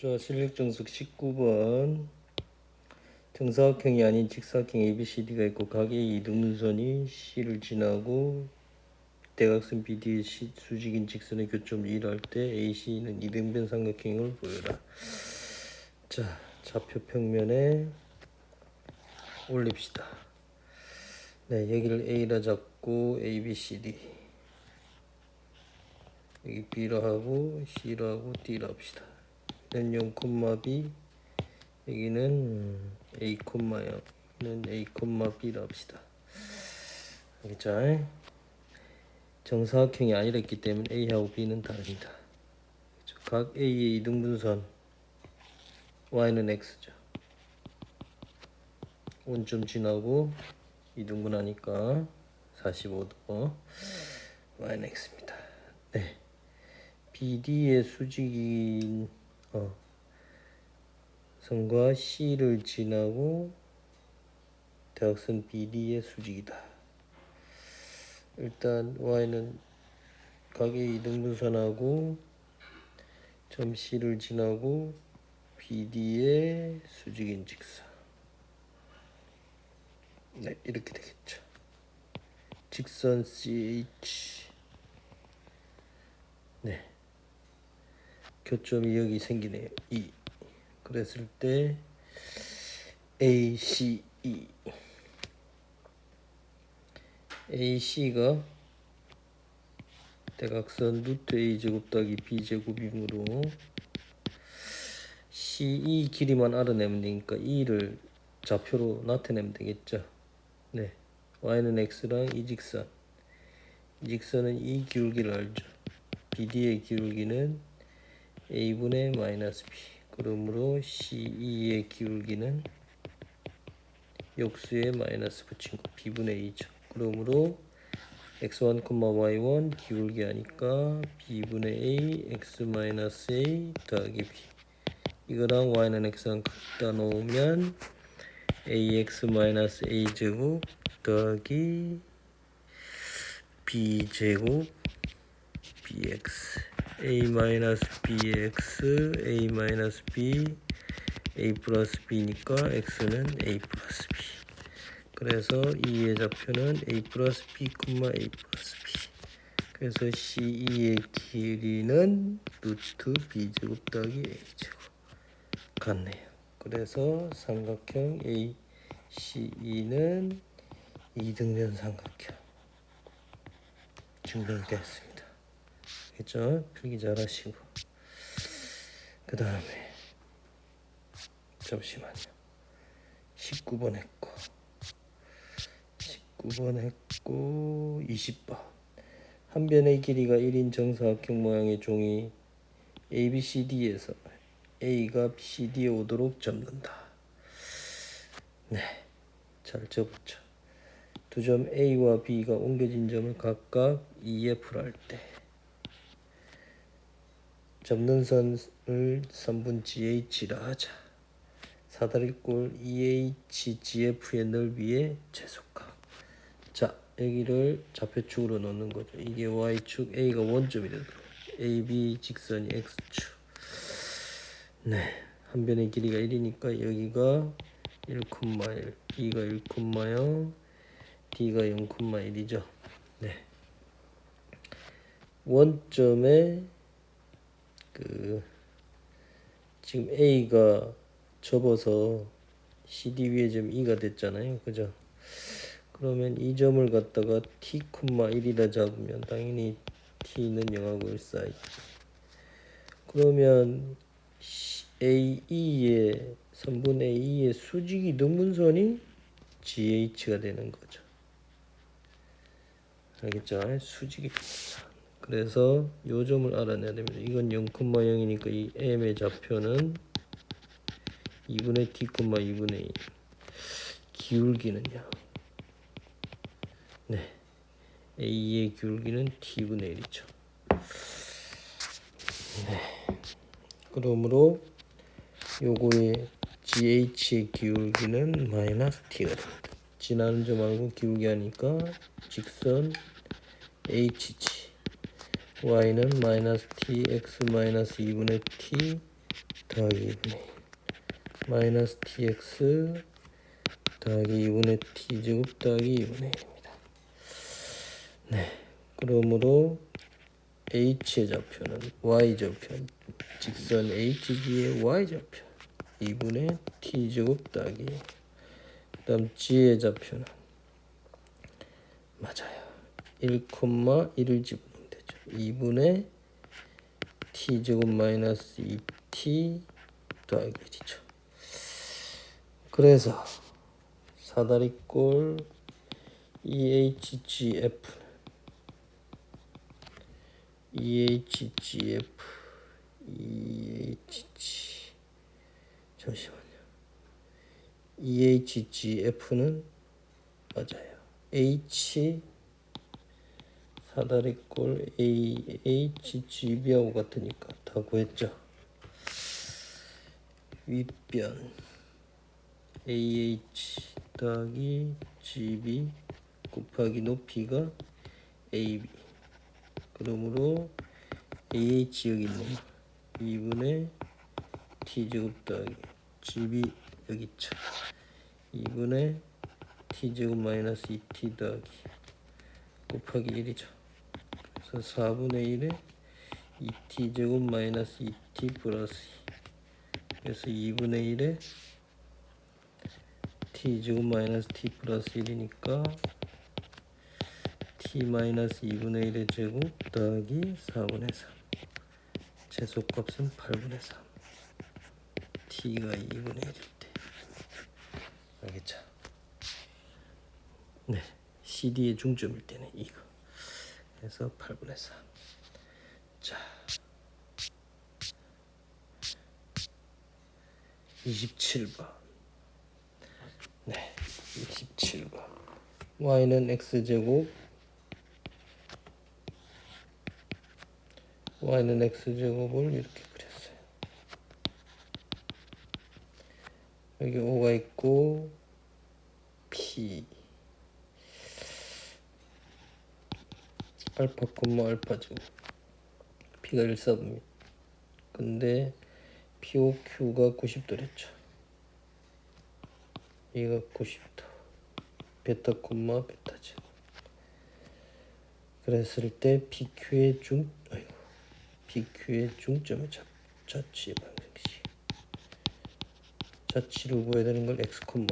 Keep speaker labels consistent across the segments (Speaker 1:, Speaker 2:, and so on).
Speaker 1: 자, 실력정석 19번. 등사각형이 아닌 직사각형 ABCD가 있고 각의 이등분선이 C를 지나고 대각선 BD의 시- 수직인 직선의 교점을 1할 때 AC는 이등변 삼각형을 보여라. 자, 좌표 평면에 올립시다. 네, 여기를 A라 잡고 ABCD 여기 B라 하고 C라 하고 D라 합시다. 0, B 여기는 A, 요 여기는 A, B라 합시다. 알겠죠? 정사각형이 아니랬기 때문에 A하고 B는 다릅니다. 그렇죠? 각 A의 이등분선 Y는 X죠. 원점 지나고 이등분하니까 45도 Y는 X입니다. 네. BD의 수직인 어, 선과 C를 지나고 대각선 BD의 수직이다. 일단 Y는 각의 이등분선하고 점 C를 지나고 BD의 수직인 직선. 네, 이렇게 되겠죠. 직선 CH. 네. 교점이 여기 생기네요. E. 그랬을 때 ACE. AC가 대각선 루트 A 제곱 더하기 B 제곱이므로 CE 길이만 알아내면 되니까 E를 좌표로 나타내면 되겠죠. 네. Y는 X랑 이 직선. 이 직선은 이 기울기를 알죠. BD의 기울기는 A분의 마이너스 B. 그러므로 CE의 기울기는 역수의 마이너스 붙인 거 B분의 2죠. 그러므로 x1, y1 기울기 하니까 b분의 a, x 마이너스 a 더하기 b 이거랑 y는 x랑 갖다 놓으면 ax 마이너스 a 제곱 더하기 b 제곱 bx a 마이너스 bx a 플러스 b니까 x는 a 플러스 b 그래서 이의 좌표는 a 플러스 b, a 플러스 b. 그래서 CE의 길이는 루트 b 제곱 더하기 a 제곱 같네요. 그래서 삼각형 ACE는 이등변 삼각형 증명됐습니다. 알겠죠? 필기 잘하시고 그 다음에 잠시만요. 19번 했고 19번 했고 20번 한 변의 길이가 1인 정사각형 모양의 종이 ABCD에서 A가 CD에 오도록 접는다. 네, 잘 접었죠. 두 점 A와 B가 옮겨진 점을 각각 EF를 할때 접는 선을 3분 GH라 하자. 사다리꼴 EH GF의 넓이의 최소값. 자, 여기를 좌표축으로 놓는 거죠. 이게 y축, A가 원점이 되도록. AB 직선이 x축. 네, 한 변의 길이가 1이니까 여기가 1,1, B가 1,0, D가 0,1이죠. 네. 원점에 그 지금 A가 접어서 CD 위에 점 2가 됐잖아요. 그죠? 그러면 이 점을 갖다가 t, 1이라 잡으면 당연히 t는 0하고 1 사이. 그러면 AE의 3분의 2의 수직이 등분선이 GH가 되는 거죠. 알겠죠? 수직이. 그래서 요 점을 알아내야 됩니다. 이건 0,0이니까 이 m의 좌표는 2분의 t, 2분의 2. 기울기는요. 네. A의 기울기는 T분의 1이죠. 네. 그러므로 요거의 GH의 기울기는 마이너스 T가 됩니다. 지나는 점하고 기울기 하니까 직선 HG Y는 마이너스 T, X 마이너스 2분의 T 더하기 2분의 1 마이너스 tx 더하기 2분의 t제곱 더하기 2분의 1입니다. 네, 그러므로 h의 좌표는 y 좌표 직선 hg의 y 좌표 2분의 t제곱 더하기 그 다음 g의 좌표는 맞아요. 1,1을 집어넣으면 되죠. 2분의 t제곱 마이너스 2t 더하기 1이죠. 그래서 사다리꼴 EHGF EHGF EHG 잠시만요. EHGF는 맞아요. H 사다리꼴 AHGB하고 같으니까 다 구했죠. 윗변 AH 더하기 GB 곱하기 높이가 AB 그러므로 AH 여기 있네요 2분의 T제곱 더하기 GB 여기 있죠. 2분의 T제곱 마이너스 2T 더하기 곱하기 1이죠 그래서 4분의 1에 2T제곱 마이너스 2T 플러스 2 그래서 2분의 1에 t 제곱 마이너스 t 플러스 1이니까 t 마이너스 2분의 1의 제곱 더하기 4분의 3 제속값은 8분의 3 t가 2분의 1일 때. 알겠죠? 네. CD의 중점일 때는 이거 그래서 8분의 3 자, 27번. 네, 27번. y는 x제곱 y는 x제곱을 이렇게 그렸어요. 여기 5가 있고 p 알파 콤마 알파 제곱 p가 1사분입니다. 근데 POQ가 90도랬죠. 얘가 90도. 베타 콤마 베타죠. 그랬을 때 PQ의 중, 아이고, PQ의 중점의 자, 자치 방정식. 자치를 구해야 되는 걸 x 콤마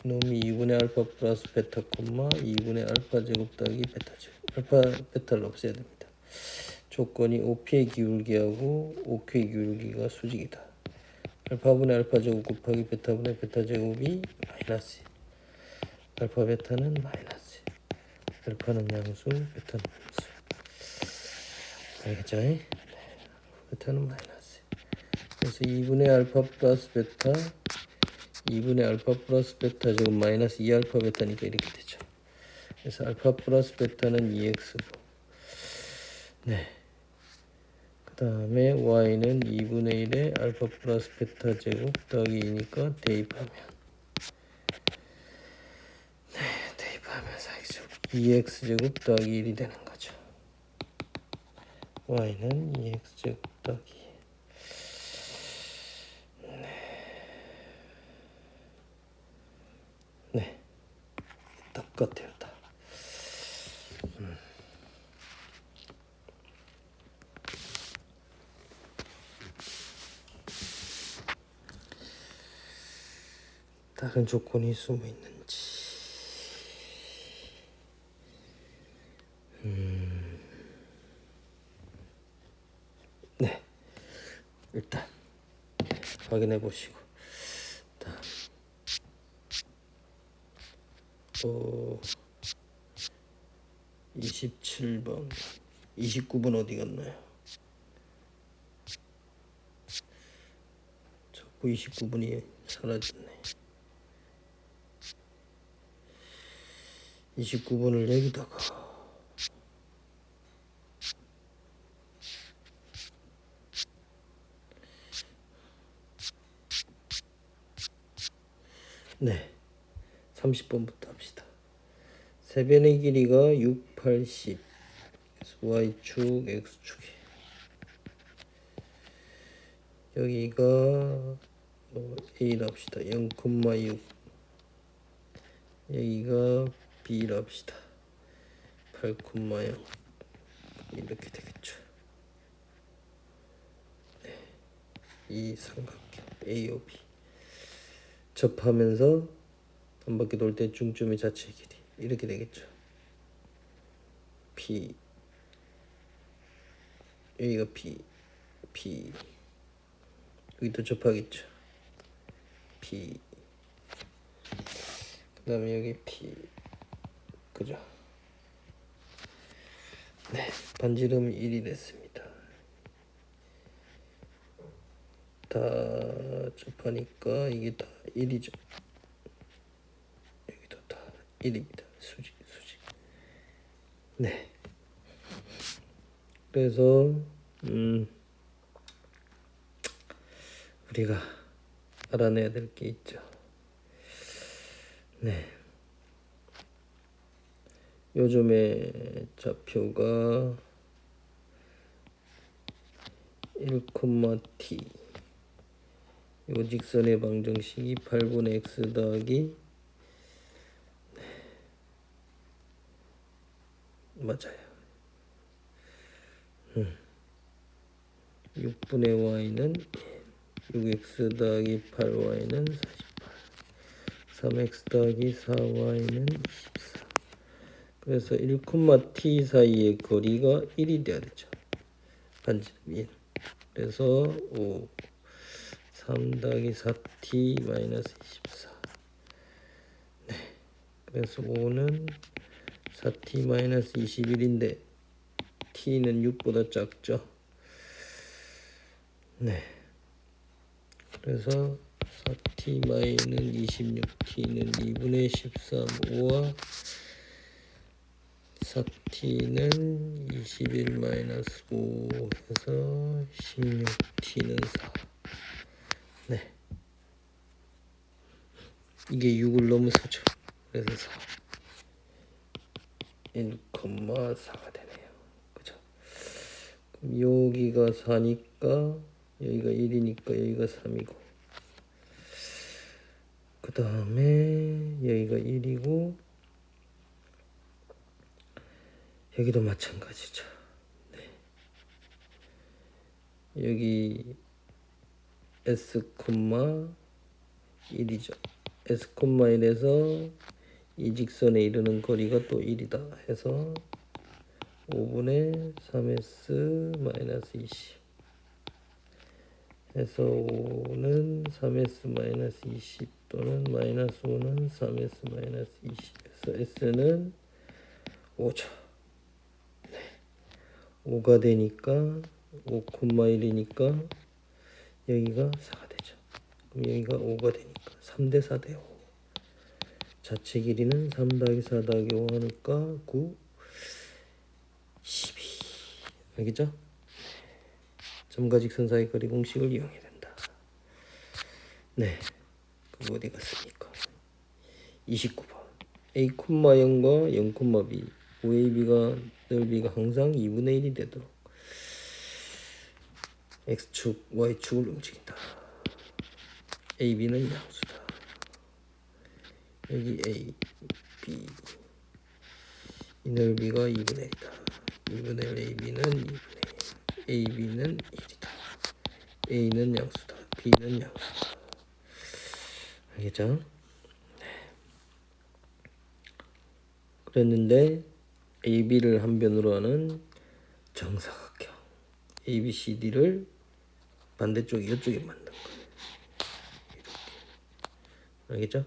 Speaker 1: 그놈이 2분의 알파 플러스 베타 콤마 2분의 알파 제곱 더하기 베타 제곱. 알파 베타를 없애야 됩니다. 조건이 OP의 기울기하고 OQ의 기울기가 수직이다. 알파분의 알파 제곱 곱하기 베타분의 베타 제곱이 마이너스. 알파 베타는 마이너스. 알파는 양수, 베타는 음수. 알겠죠? 네. 베타는 마이너스. 그래서 2분의 알파 플러스 베타 2분의 알파 플러스 베타 제곱 마이너스 2알파 베타니까 이렇게 되죠. 그래서 알파 플러스 베타는 2x고 네. 그 다음에 y는 2분의 1에 알파 플러스 베타 제곱 더하기 2니까 대입하면 네 대입하면 4x제곱 2x제곱 더하기 1이 되는 거죠 y는 2x제곱 더하기 2 네. 네. 똑같아요 다 다른 조건이 숨어 있는지. 음. 네. 일단 확인해 보시고. 다음. 어, 27번. 29번 어디 갔나요? 자꾸 29번이 사라졌네. 29번을 여기다가. 네 30번부터 합시다. 세변의 길이가 6, 80 Y축, X축이. 여기가 어, A라 합시다. 0,6 여기가 합시다. 8,0 이렇게 되겠죠. 네. 이 삼각형 AOB 접하면서 한 바퀴 돌 때 중점의 자체 길이 이렇게 되겠죠. P 여기가 P P 여기도 접하겠죠. P 그 다음에 여기 P 그죠? 네 반지름 1이 됐습니다. 다 접하니까 이게 다 1이죠. 여기도 다 1입니다. 수직 수직. 네. 그래서 음 우리가 알아내야 될 게 있죠. 네. 요즘에 좌표가 1,t 요 직선의 방정식이 8분의 x 더하기 네. 맞아요. 6분의 y는 6x 더하기 8y는 48 3x 더하기 4y는 24 그래서 1,t 사이의 거리가 1이 돼야 되죠. 반지름 1 그래서 5 3 더하기 4t 마이너스 24 네. 그래서 5는 4t 마이너스 21인데 t는 6보다 작죠. 네. 그래서 4t 마이는 26t는 2분의 13 5와 4t는 21 마이너스 5 해서 16t는 4 네. 이게 6을 넘어서죠. 그래서 4 1,4가 되네요. 그죠? 여기가 4니까 여기가 1이니까 여기가 3이고 그 다음에 여기가 1이고 여기도 마찬가지죠. 네. 여기 S, 1이죠. S, 1에서 이 직선에 이르는 거리가 또 1이다 해서 5분의 3S 마이너스 20 해서 5는 3S 마이너스 20 또는 마이너스 5는 3S 마이너스 20 해서 S는 5죠. 네. 5가 되니까 5,1이니까 여기가 4가 되죠. 그럼 여기가 5가 되니까 3대 4 돼요. 자체 길이는 3 더하기 4 더하기 5 하니까 9 12 알겠죠? 점과 직선 사이 거리 공식을 이용해야 된다. 네. 그거 어디 갔습니까? 29번. A, 0과 0, B. OAB가 넓이가 항상 2분의 1이 되도록 X축, Y축을 움직인다. AB는 양수다. 여기 A, B. 이 넓이가 2분의 1이다. 2분의 1 AB는 2분의 1. AB는 1이다. A는 양수다. B는 양수다. 알겠죠? 네. 그랬는데 AB를 한 변으로 하는 정사각형 ABCD를 반대쪽 이쪽에 만든 거예요. 이렇게. 알겠죠?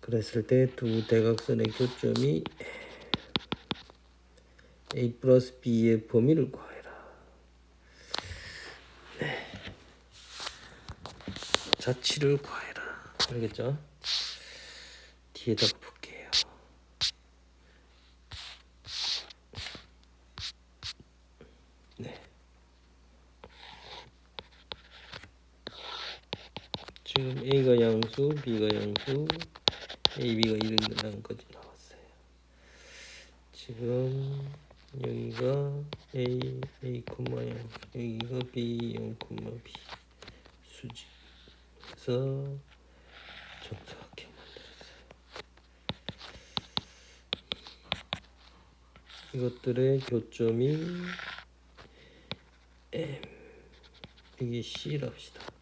Speaker 1: 그랬을 때 두 대각선의 교점이 A 플러스 B의 범위를 구하여라. 네. 자치를 구하여라. 알겠죠? 뒤에다가 볼게요. 네. 지금 양수, B가 양수, A, B가 이런 거지 나왔어요. 지금 여기가 A, A, 0, 여기가 B, 0, B 수직 그래서 정사각형 만들었어요. 이것들의 교점이 M 여기 C랍시다.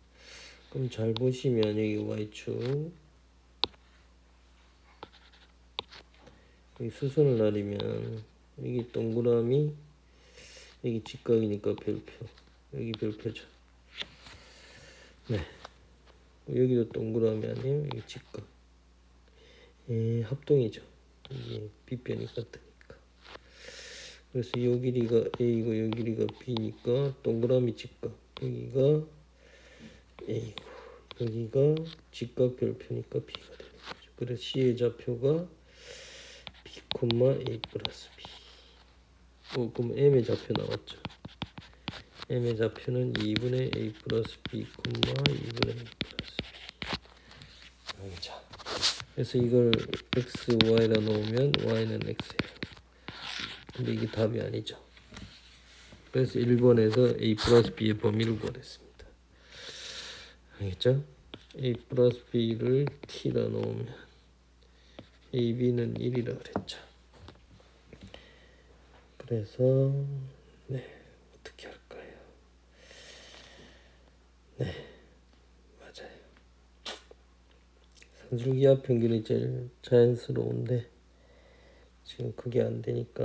Speaker 1: 그럼 잘 보시면 여기 Y축 여기 수선을 나리면 여기 동그라미 여기 직각이니까 별표 여기 별표죠. 네 여기도 동그라미 아니에요? 여기 직각. 예, 합동이죠. 이게 빗변이 같으니까. 그래서 요 길이가 A고 요 길이가 B니까 동그라미 직각. 여기가 A고 여기가 직각 별표니까 B가 되는 거죠. 그래서 C의 좌표가 B, A 플러스 B. 어, 그럼 M의 좌표 나왔죠. M의 좌표는 2분의 A 플러스 B, 2분의 A 플러스 B. 여기죠. 그래서 이걸 x, y라 놓으면 y는 x예요. 근데 이게 답이 아니죠. 그래서 1번에서 a 플러스 b의 범위를 구하랬습니다. 알겠죠? a 플러스 b를 t라 놓으면 a, b는 1이라 그랬죠. 그래서 네 어떻게 할까요? 네 맞아요. 산술기압 평균이 제일 자연스러운데 지금 그게 안 되니까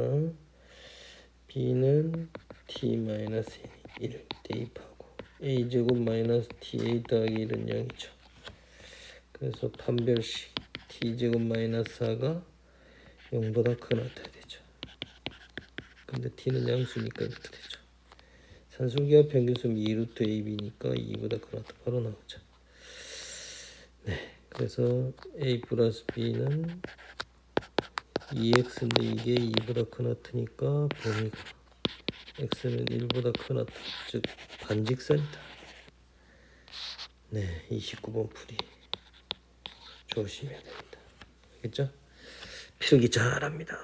Speaker 1: b는 t-1 대입하고 a 제곱 마이너스 ta 더하기 1은 0이죠. 그래서 판별식 t 제곱 마이너스 4가 0보다 크나 돼야 되죠. 근데 t는 양수니까 이렇게 되죠. 산술기압 평균수는 2루트 ab니까 2보다 크나 바로 나오죠. 네. 그래서 a 플러스 b는 2x인데 이게 2보다 크나트니까 범위가 x는 1보다 크나트 즉 반직선이다. 네, 29번 풀이 조심해야 됩니다. 알겠죠? 필기 잘합니다.